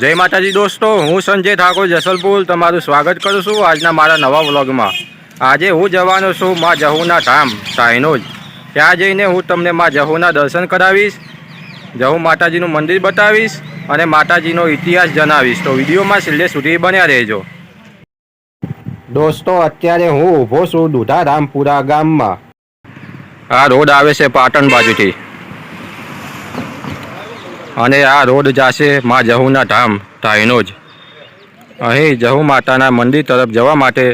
જય માતાજી દોસ્તો હું સંજય ઠાકોર જસલપુર. તમારું સ્વાગત કરું છું આજના મારા નવા વ્લોગમાં. આજે હું જવાનો છું મા જહુના ધામ સાયનોજ ત્યાં જઈને હું તમને મા જહુના દર્શન કરાવીશ જહુ માતાજીનું મંદિર બતાવીશ અને માતાજીનો ઇતિહાસ જણાવીશ. તો વિડીયોમાં છેલ્લે સુધી બન્યા રહેજો. દોસ્તો અત્યારે હું ઊભો છું દુધારામપુરા ગામમાં. આ રોડ આવે છે પાટણ બાજુથી. અને આ રોડ જાશે મા જહુના ધામ ધાઈનો અહીં જહુ માતાના મંદિર તરફ જવા માટે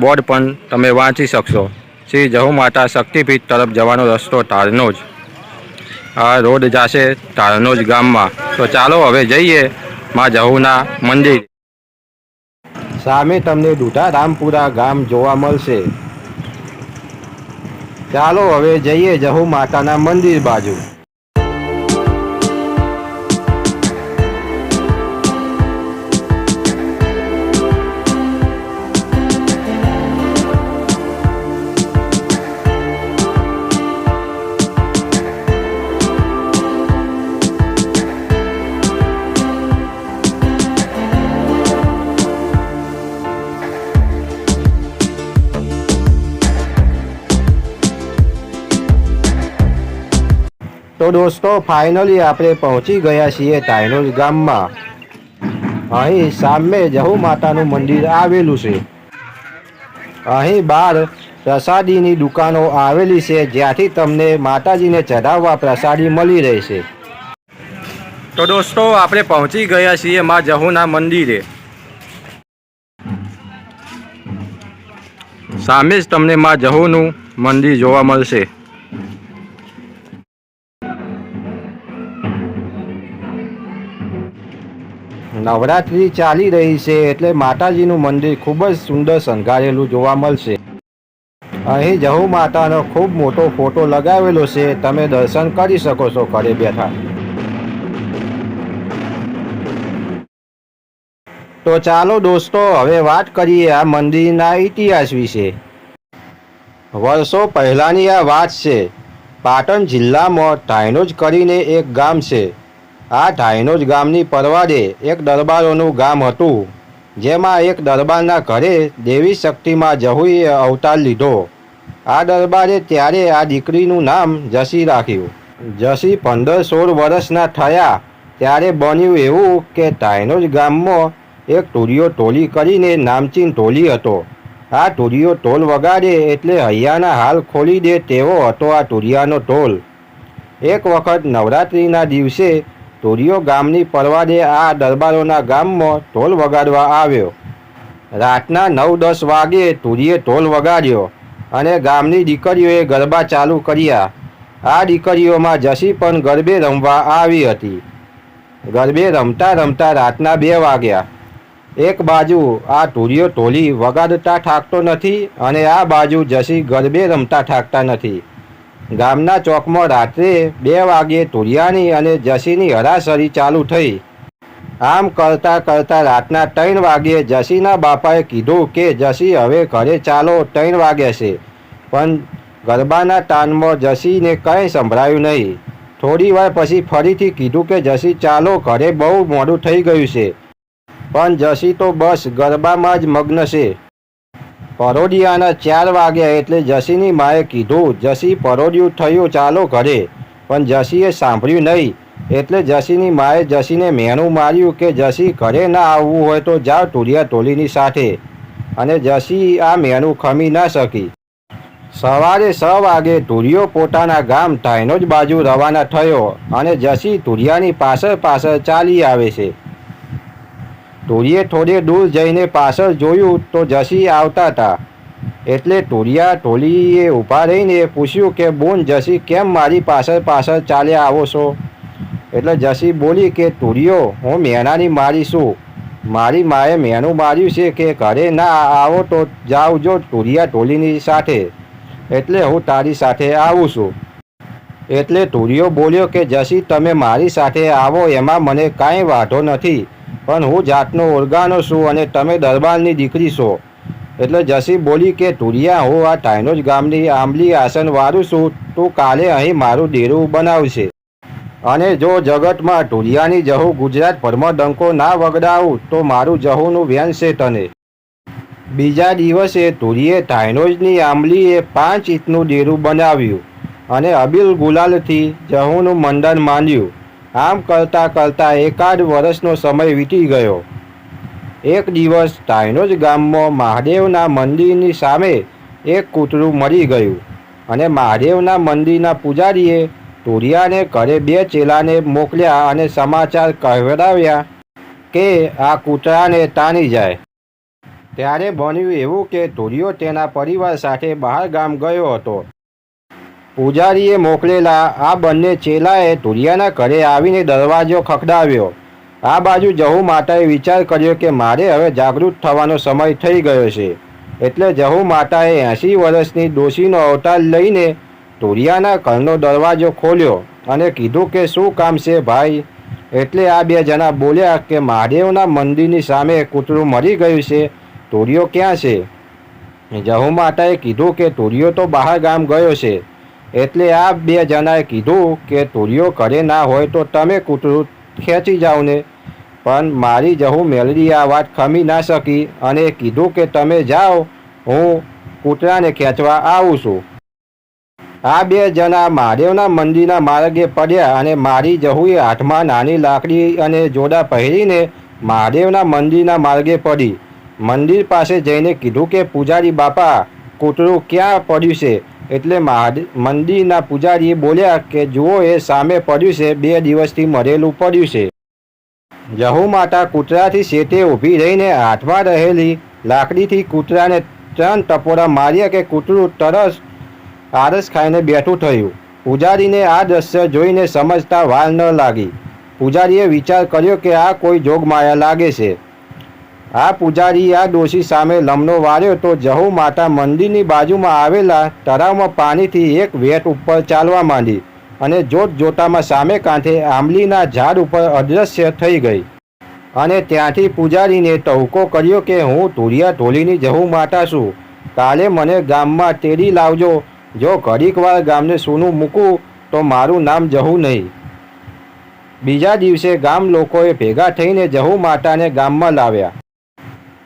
બોર્ડ પણ તમે વાંચી શકશો. શ્રી જહુ માતા શક્તિપીઠ તરફ જવાનો રસ્તો તારનોજ આ રોડ જશે તારનોજ ગામમાં. તો ચાલો હવે જઈએ મા જહુના મંદિર. સામે તમને દુઢા રામપુરા ગામ જોવા મળશે. ચાલો હવે જઈએ જહુ માતાના મંદિર બાજુ. દોસ્તો ફાઇનલી આપણે પહોંચી ગયા છીએ ટાઈનોજ ગામમાં. અહીં સામે જહુ માતાનું મંદિર આવેલું છે. અહીં બહાર પ્રસાદીની દુકાનો આવેલી છે, જ્યાંથી તમને માતાજીને ચઢાવવા પ્રસાદી મળી રહેશે તો દોસ્તો, આપણે પહોંચી ગયા છીએ મા જહુના મંદિરે. સામે જ તમને મા જહુનું મંદિર જોવા મળશે. નવરાત્રિ ચાલી રહી છે એટલે માતાજીનું મંદિર ખૂબ જ સુંદર શણગારેલું જોવા મળશે. અહીં જહુ માતાનો ખૂબ મોટો ફોટો લગાવેલો છે. તમે દર્શન કરી શકો છો ઘરે બેઠા. તો ચાલો દોસ્તો, હવે વાત કરીએ આ મંદિરના ઇતિહાસ વિશે. વર્ષો પહેલાંની આ વાત છે. પાટણ જિલ્લામાં ધાયનોજ કરીને એક ગામ છે. આ ઢાયનોજ ગામની પરવાડે એક દરબારોનું ગામ હતું, જેમાં એક દરબારના ઘરે દેવી શક્તિમાં જહુએ અવતાર લીધો. આ દરબારે ત્યારે આ દીકરીનું નામ જસી રાખ્યું. જસી પંદર સોળ વર્ષના થયા, ત્યારે બન્યું એવું કે ધાયનોજ ગામમાં એક ટોળીઓ ટોલી કરીને નામચીન ટોલી હતો. આ ટુરિયો ટોલ વગાડે એટલે હૈયાના હાલ ખોલી દે તેવો હતો આ ટુરિયાનો ટોલ. એક વખત નવરાત્રિના દિવસે ટોળીઓ ગામની પરવાડે આ દરબારોના ગામમાં ઢોલ વગાડવા આવ્યો. રાતના નવ દસ વાગે તુરીએ ઢોલ વગાડ્યો અને ગામની દીકરીઓએ ગરબા ચાલુ કર્યા. આ દીકરીઓમાં જસી પણ ગરબે રમવા આવી હતી. ગરબે રમતા રમતા રાતના બે વાગ્યા. એક બાજુ આ તુરીઓ ટોલી વગાડતા થાકતો નથી અને આ બાજુ જસી ગરબે રમતા થાકતા નથી. ગામના ચોકમાં રાત્રે બે વાગ્યે તુરિયાની અને જસીની હરાસરી ચાલુ થઈ. આમ કરતાં કરતાં રાતના ત્રણ વાગ્યે જસીના બાપાએ કીધું કે, જસી, હવે ઘરે ચાલો, ત્રણ વાગ્યા છે. પણ ગરબાના તાનમાં જસીને કંઈ સંભળાયું નહીં. થોડી વાર પછી ફરીથી કીધું કે, જસી, ચાલો, ઘરે બહુ મોડું થઈ ગયું છે. પણ જસી તો બસ ગરબામાં જ મગ્ન છે. પરોડિયાના ચાર વાગ્યા એટલે જસીની માએ કીધું, જસી પરોડિયું થયું, ચાલો ઘરે. પણ જસીએ સાંભળ્યું નહીં. એટલે જસીની માએ જસીને મેણું માર્યું કે, જસી ઘરે ના આવવું હોય તો જાઓ ટુરિયા ટોલીની સાથે. અને જસી આ મેણું ખમી ના શકી. સવારે છ વાગે ટુરિયો પોતાના ગામ ધાયનોજ બાજુ રવાના થયો અને જસી ટુરિયાની પાછળ પાછળ ચાલી આવે છે. ટોળીએ થોડે દૂર જઈને પાછળ જોયું તો જસી આવતા હતા. એટલે ટોળિયા ટોલીએ ઊભા રહીને પૂછ્યું કે, બોન, જસી કેમ મારી પાછળ પાછળ ચાલ્યા આવો છો? એટલે જસી બોલી કે ટોળીઓ હું મેણાની મારી છું. મારી માએ મેણું માર્યું છે કે ઘરે ના આવો તો જાઉં જો ટોળિયા ટોલીની સાથે. એટલે હું તારી સાથે આવું છું. એટલે ટોળીઓ બોલ્યો કે, જસી, તમે મારી સાથે આવો, એમાં મને કાંઈ વાંધો નથી. પણ હું જાતનો ઓરગાનો છું અને તમે દરબારની દીકરી છો. એટલે જસી બોલી કે, તુરિયા, હું આ ટાઈનોજ ગામની આંબલી આસન વાળું છું. તું કાલે અહીં મારું ડેરું બનાવશે. અને જો જગતમાં ટુરિયાની જહુ ગુજરાત ડંકો ના વગડાવું, તો મારું જહુનું વ્યાન છે તને. બીજા દિવસે ટુરીએ ધાયનોજની આંબલીએ પાંચ ઇંચનું ડેરું બનાવ્યું અને અબીલ ગુલાલથી જહુનું મંડન માંડ્યું. આમ કરતાં કરતાં એકાદ વર્ષનો સમય વીતી ગયો. એક દિવસ ધાયનોજ ગામમાં મહાદેવના મંદિરની સામે એક કૂતરું મરી ગયું અને મહાદેવના મંદિરના પૂજારીએ ધોરિયાને ઘરે બે ચેલાને મોકલ્યા અને સમાચાર કહેવડાવ્યા કે આ કૂતરાને તાની જાય. ત્યારે બન્યું એવું કે ધોરિયો તેના પરિવાર સાથે બહાર ગામ ગયો હતો. પૂજારીએ મોકલેલા આ બંને ચેલાએ ધોરિયાના ઘરે આવીને દરવાજો ખખડાવ્યો. આ બાજુ જહુ માતાએ વિચાર કર્યો કે મારે હવે જાગૃત થવાનો સમય થઈ ગયો છે. એટલે જહુ માતાએ એંસી વર્ષની ડોશીનો અવતાર લઈને ધોરિયાના ઘરનો દરવાજો ખોલ્યો અને કીધું કે શું કામ છે ભાઈ? એટલે આ બે જણા બોલ્યા કે મહાદેવના મંદિરની સામે કૂતરું મરી ગયું છે. તોરિયો ક્યાં છે? જહુ માતાએ કીધું કે તોરિયો તો બહાર ગામ ગયો છે. એટલે આ બે જણાએ કીધું કે ધોરિયો ઘરે ના હોય તો તમે કૂતરું ખેંચી જાઓ ને પણ મારી જહુ મેલડી આ વાત ખમી ના શકી અને કીધું કે તમે જાઓ, હું કૂતરાને ખેંચવા આવું છું. આ બે જણા મહાદેવના મંદિરના માર્ગે પડ્યા અને મારી જહુએ હાથમાં નાની લાકડી અને જોડા પહેરીને મહાદેવના મંદિરના માર્ગે પડી. મંદિર પાસે જઈને કીધું કે, પૂજારી બાપા, કૂતરું ક્યાં પડ્યું છે? એટલે મંદિરના પૂજારીએ બોલ્યા કે, જુઓ, એ સામે પડ્યું છે, બે દિવસથી મરેલું પડ્યું છે. જહુ માતા કૂતરાથી શેઠે ઊભી રહીને હાથમાં રહેલી લાકડીથી કૂતરાને ત્રણ ટપોરા માર્યા કે કૂતરું તરસ આરસ ખાઈને બેઠું થયું. પૂજારીને આ દ્રશ્ય જોઈને સમજતા વાર ન લાગી. પૂજારીએ વિચાર કર્યો કે આ કોઈ જોગમાયા લાગે છે. આ પૂજારી આ ડોશી સામે લમનો વાળ્યો તો જહુ માતા મંદિરની બાજુમાં આવેલા તળાવમાં પાણીથી એક વેટ ઉપર ચાલવા માંડી અને જોત જોતામાં સામે કાંઠે આંબલીના ઝાડ ઉપર અદૃશ્ય થઈ ગઈ. અને ત્યાંથી પૂજારીને તહુકો કર્યો કે હું ધુરિયા ઢોલીની જહુ માતા છું. કાલે મને ગામમાં તેડી લાવજો. જો ઘડીકવાર ગામને સૂનું મૂકું તો મારું નામ જહુ નહીં. બીજા દિવસે ગામ લોકોએ ભેગા થઈને જહુ માતાને ગામમાં લાવ્યા.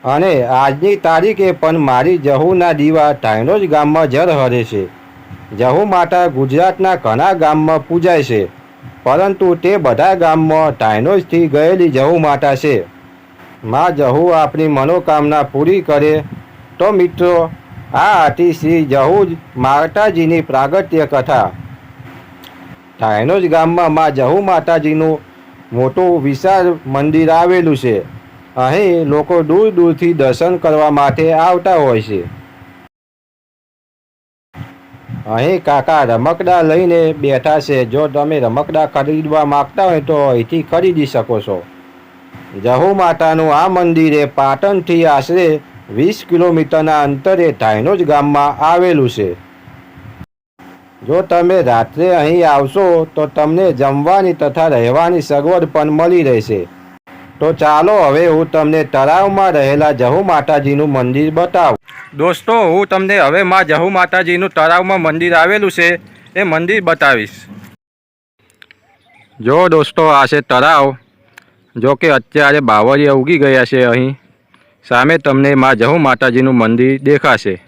અને આજની તારીખે પણ મારી જહુના દીવા ધાયનોજ ગામમાં જર હરે છે. જહુ માતા ગુજરાતના ઘણા ગામમાં પૂજાય છે, પરંતુ તે બધા ગામમાં ધાયનોજથી ગયેલી જહુ માતા છે. માં જહુ આપણી મનોકામના પૂરી કરે તો મિત્રો, આ હતી શ્રી જહુ માતાજીની પ્રાગટ્ય કથા. ધાયનોજ ગામમાં માં જહુ માતાજીનું મોટું વિશાળ મંદિર આવેલું છે. અહીં લોકો દૂર દૂરથી દર્શન કરવા માટે આવતા હોય છે. અહીં કાકા રમકડા લઈને બેઠા છે. જો તમે રમકડા ખરીદવા માંગતા હોય તો અહીંથી ખરીદી શકો છો. જહુ માતાનું આ મંદિરે પાટણથી આશરે વીસ કિલોમીટરના અંતરે ધાયનોજ ગામમાં આવેલું છે. જો તમે રાત્રે અહીં આવશો તો તમને જમવાની તથા રહેવાની સગવડ પણ મળી રહેશે. તો ચાલો હવે હું તમને તળાવમાં રહેલા જહુ માતાજીનું મંદિર બતાવું. દોસ્તો હું તમને હવે માં જહુ માતાજીનું તળાવમાં મંદિર આવેલું છે એ મંદિર બતાવીશ. જો દોસ્તો આ છે તળાવ. જો કે અત્યારે બાવળિયા ઉગી ગયા છે અહીં. સામે તમને માં જહુ માતાજીનું મંદિર દેખાશે.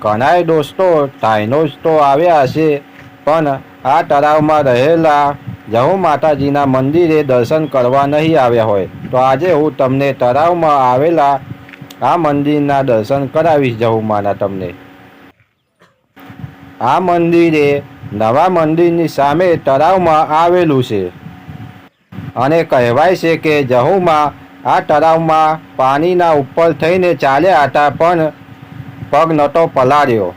ઘણાય દોસ્તો ટાઈનોજ તો આવ્યા હશે. પણ આ તળાવમાં રહેલા જહુ માતાજીના મંદિરે દર્શન કરવા નહીં આવ્યા હોય, તો આજે હું તમને તળાવમાં આવેલા આ મંદિરના દર્શન કરાવીશ જહુ માના તમને. આ મંદિરે નવા મંદિરની સામે તળાવમાં આવેલું છે. અને કહેવાય છે કે જહુમાં આ તળાવમાં પાણીના ઉપર થઈને ચાલ્યા હતા પણ પગ નહોતો પલાળ્યો.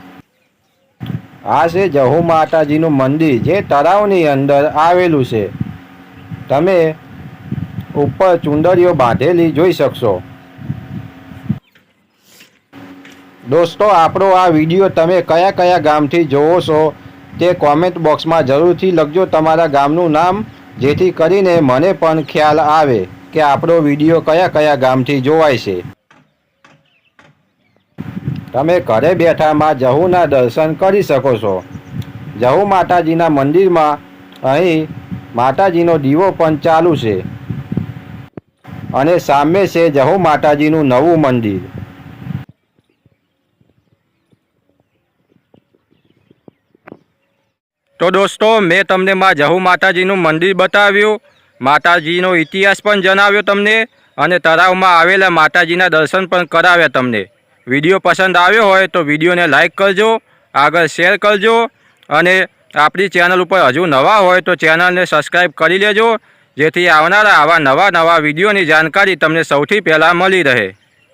આ છે જહુ માતાજીનું મંદિર જે તળાવની અંદર આવેલું છે. તમે ઉપર ચુંદડીઓ બાંધેલી જોઈ શકશો. દોસ્તો, આપણો આ વીડિયો તમે કયા કયા ગામથી જોવો છો તે કોમેન્ટ બોક્સમાં જરૂરથી લખજો તમારા ગામનું નામ, જેથી કરીને મને પણ ખ્યાલ આવે કે આપણો વીડિયો કયા કયા ગામથી જોવાય છે. તમે ઘરે બેઠામાં જહુના દર્શન કરી શકો છો. જહુ માતાજીના મંદિરમાં અહીં માતાજીનો દીવો પણ ચાલુ છે. અને સામે છે જહુ માતાજીનું નવું મંદિર. તો દોસ્તો, મેં તમને માં જહુ માતાજીનું મંદિર બતાવ્યું. માતાજીનો ઇતિહાસ પણ જણાવ્યો તમને અને તળાવમાં આવેલા માતાજીના દર્શન પણ કરાવ્યા તમને. વીડિયો પસંદ આવ્યો હોય તો વિડીયોને લાઇક કરજો, આગળ શેર કરજો અને આપણી ચેનલ ઉપર હજુ નવા હોય તો ચેનલને સબસ્ક્રાઈબ કરી લેજો, જેથી આવનારા આવા નવા નવા વિડીયોની જાણકારી તમને સૌથી પહેલાં મળી રહે.